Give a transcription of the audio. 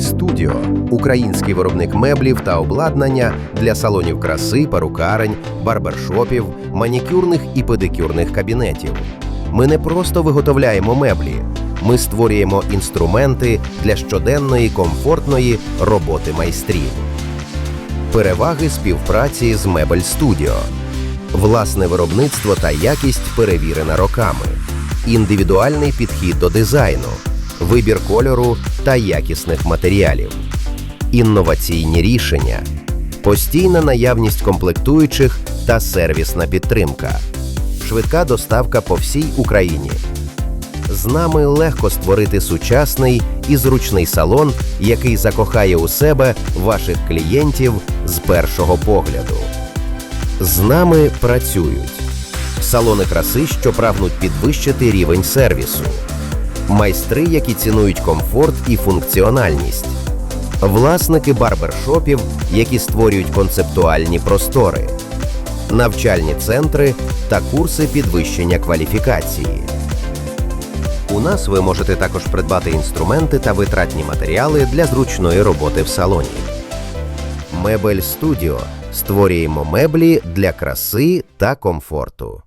Студіо український виробник меблів та обладнання для салонів краси, перукарень, барбершопів, манікюрних і педикюрних кабінетів. Ми не просто виготовляємо меблі, ми створюємо інструменти для щоденної комфортної роботи майстрів. Переваги співпраці з Мебель Студіо. Власне виробництво та якість перевірена роками, індивідуальний підхід до дизайну, вибір кольору та якісних матеріалів, інноваційні рішення, постійна наявність комплектуючих та сервісна підтримка, швидка доставка по всій Україні. З нами легко створити сучасний і зручний салон, який закохає у себе ваших клієнтів з першого погляду. З нами працюють салони краси, що прагнуть підвищити рівень сервісу, майстри, які цінують комфорт і функціональність, власники барбершопів, які створюють концептуальні простори, навчальні центри та курси підвищення кваліфікації. У нас ви можете також придбати інструменти та витратні матеріали для зручної роботи в салоні. Мебель Студіо створюємо меблі для краси та комфорту.